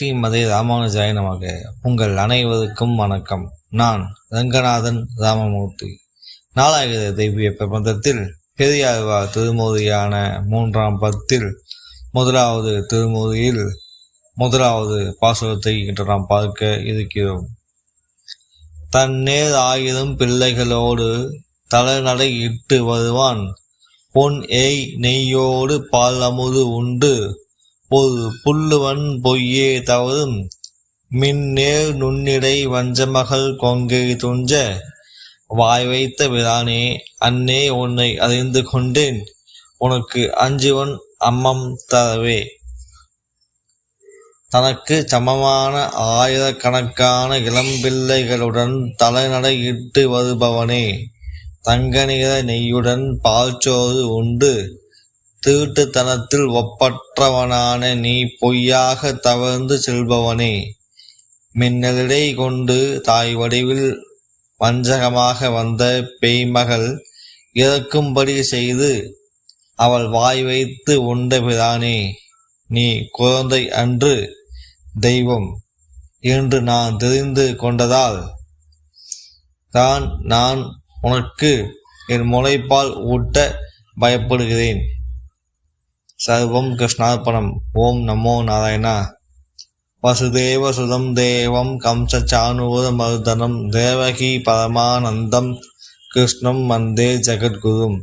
ஸ்ரீமதி ராமானுஜாய நமக. உங்கள் அனைவருக்கும் வணக்கம். நான் ரங்கநாதன் ராமமூர்த்தி. நாலாயிர தெய்வீக பிரபந்தத்தில் பெரியார்வா திருமூதியான மூன்றாம் பத்தில் முதலாவது திருமூதியில் முதலாவது பாசுரத்தை இன்று நாம் பார்க்க இருக்கிறோம். தன்னேர் ஆயிரம் பிள்ளைகளோடு தலைநடை இட்டு வருவான். பொன் ஏய் நெய்யோடு பால் அமுது உண்டு. புல்லுவன் பொய்யே தவறும் மின்னேர் நுண்ணிடை வஞ்சமகள் கொங்கை துஞ்ச. வாய் வைத்த விரானே அன்னே உன்னை அறிந்து கொண்டேன். உனக்கு அஞ்சுவன் அம்மம் தரவே. தனக்கு சமமான ஆயிரக்கணக்கான இளம்பிள்ளைகளுடன் தலைநடையிட்டு வருபவனே. தங்க நிற நெய்யுடன் பால்ச்சோறு உண்டு. தீட்டுத்தனத்தில் ஒப்பற்றவனான நீ பொய்யாக தவழ்ந்து செல்பவனே. மின்னலிடை கொண்டு தாய் வடிவில் வஞ்சகமாக வந்த பேய்மகள் இறக்கும்படி செய்து அவள் வாய் வைத்து உண்டபிதானே நீ குழந்தை அன்று தெய்வம் என்று நான் தெரிந்து கொண்டதால் தான் நான் உனக்கு என் முளைப்பால் ஊட்ட பயப்படுகிறேன். சர்வம் கிருஷ்ணார்ப்பணம் ஓம் நமோ நாராயணா. வசுதேவ சுதம் தேவம் கம்சானூரமர்தனம் தேவகி பரமானந்தம் கிருஷ்ணம் வந்தே ஜெகத்குரும்.